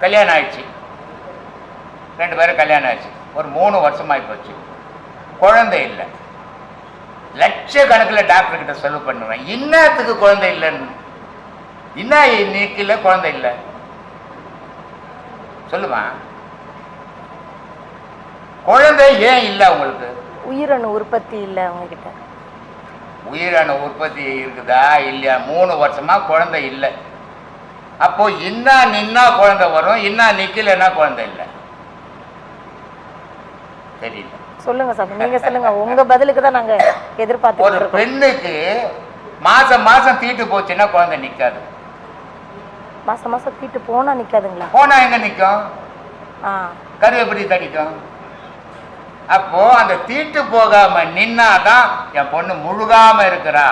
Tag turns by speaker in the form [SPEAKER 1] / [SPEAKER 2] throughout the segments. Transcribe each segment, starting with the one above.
[SPEAKER 1] கல்யாணம் ஆயிடுச்சு. ரெண்டு பேரும் கல்யாணம் ஆயிடுச்சு. ஒரு மூணு வருஷமாகி போச்சு. குழந்தை இல்லை. லட்சக்கணக்கில் டாக்டர் கிட்ட செலவு பண்ணுவேன் இன்னத்துக்கு குழந்தை இல்லைன்னு. என்ன இன்னைக்கு இல்லை குழந்தை இல்லை. சொல்லுமா? குழந்தை ஏன் இல்லை உங்களுக்கு?
[SPEAKER 2] உயிரணு உற்பத்தி இல்லை உங்ககிட்ட
[SPEAKER 1] உயிரணு உற்பத்தி இருக்குதா இல்லையா? மூணு வருஷமா குழந்தை இல்லை. அப்போ இன்னா நின்னா குழந்தை வரும் இன்னா நிக்கலைன்னா குழந்தை இல்லை. தெரியல.
[SPEAKER 2] சொல்லுங்க சாமி நீங்க சொல்லுங்க. உங்க பதிலுக்கு தான் நாங்க
[SPEAKER 1] ஒரு
[SPEAKER 2] எதிர்பார்த்துட்டு இருக்கோம்.
[SPEAKER 1] பெண்ணுக்கு மாசம் மாசம் தீட்டு போச்சுன்னா குழந்தை நிக்காது.
[SPEAKER 2] மாசம் மாசம் தீட்டு போனா நிக்காதுங்களா?
[SPEAKER 1] போனா எங்க நிக்கும்?
[SPEAKER 2] ஆ.
[SPEAKER 1] கரு எப்படி தடிக்கும் அப்போ அந்த தீட்டு போகாம நின்னாதான் என் பொண்ணு முழுகாம இருக்கிறா.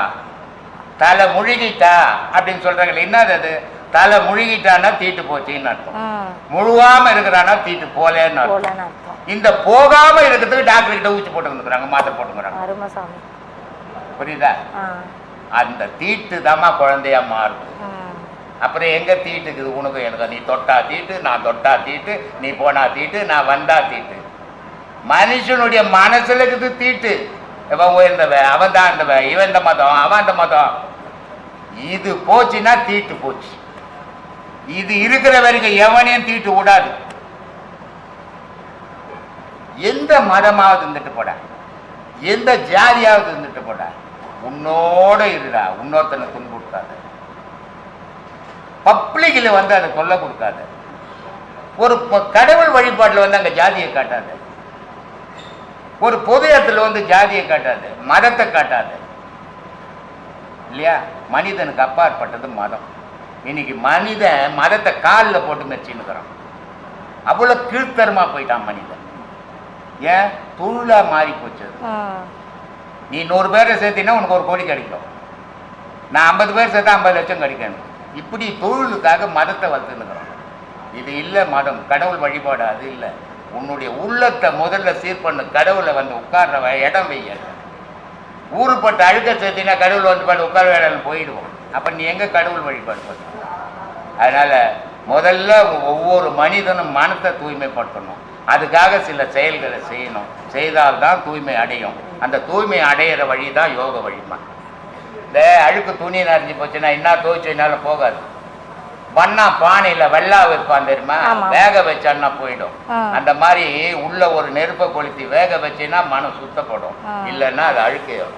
[SPEAKER 1] தலை முழுகிட்டா அப்படின்னு சொல்றாங்களே என்னது அது? தலை முழுகிட்டான்னா தீட்டு போச்சுன்னு அர்த்தம். முழுகாம இருக்கிறான்னா தீட்டு போலேன்னு அர்த்தம். இந்த போகாம இருக்கிறதுக்கு டாக்டர் கிட்ட ஊசி போட்டு வந்துக்கிறாங்க மாத்திரை போட்டுக்கிறாங்க புரியுதா? அந்த தீட்டு தாம்மா குழந்தையா மாறுது. அப்புறம் எங்க தீட்டுக்குது உனக்கு எனக்கு நீ தொட்டா தீட்டு நான் தொட்டா தீட்டு நீ போனா தீட்டு நான் வந்தா தீட்டு. மனுஷனுடைய மனசுல இருக்குது தீட்டு. இவன் உயர்ந்தவன் அவன் தாழ்ந்தவன் இவன் இந்த மதம் அவன் அந்த மதம். இது போச்சுன்னா தீட்டு போச்சு. இது இருக்கிற வரைக்கும் எவனையும் தீட்டு விடாது. எந்த மதமாவது இருந்துட்டு போடா. எந்த ஜாதியாவது இருந்துட்டு போடா. உன்னோட இருடா. இன்னொருத்தனை துன்புறுத்தாத பப்ளிக்கில் வந்து அதை சொல்ல கொடுக்காத. ஒரு கடவுள் வழிபாட்டில் வந்து அங்கே ஜாதியை காட்டாது. ஒரு பொது இடத்துல வந்து ஜாதியை காட்டாது. மதத்தை காட்டாது. இல்லையா? மனிதனுக்கு அப்பாற்பட்டது மதம். இன்னைக்கு மனிதன் மதத்தை காலில் போட்டு மெச்சின்னுக்கிறான் அவ்வளோ கீழ்த்தரமா போயிட்டான் மனிதன். ஏன்? தொழிலா மாறி போச்சு நீ நூறு பேரை சேர்த்தினா உனக்கு ஒரு கோடி கிடைக்கும். நான் ஐம்பது பேர் சேர்த்தா ஐம்பது லட்சம் கிடைக்கணும் இப்படி தொழிலுக்காக மதத்தை வளர்த்துனுக்குறோம் இது இல்லை மதம். கடவுள் வழிபாடு அது இல்லை. உன்னுடைய உள்ளத்தை முதல்ல சீர் பண்ணு. கடவுளை வந்து உட்கார்ற இடம் வைய ஊருப்பட்ட அழுக்க சேர்த்தினா கடவுள் வந்து பாடு உட்கார வேலைன்னு போயிடுவோம் அப்போ நீ எங்கே கடவுள் வழிபாடு பண்ண அதனால் முதல்ல ஒவ்வொரு மனிதனும் மனத்தை தூய்மைப்படுத்தணும். அதுக்காக சில செயல்களை செய்யணும். செய்தால்தான் தூய்மை அடையும். அந்த தூய்மை அடையிற வழி தான் யோக வழிமா. இந்த அழுக்கு துணி நரைஞ்சி போச்சுன்னா என்ன துவைச்சனால போகாது. பண்ணா பானையில் வெள்ளா வைப்பான் தெரியுமா. வேக வச்சான்னா போயிடும். அந்த மாதிரி உள்ள ஒரு நெருப்பை கொளுத்தி வேக வச்சேன்னா மனம் சுத்தப்படும். இல்லைன்னா அது அழுக்கையும்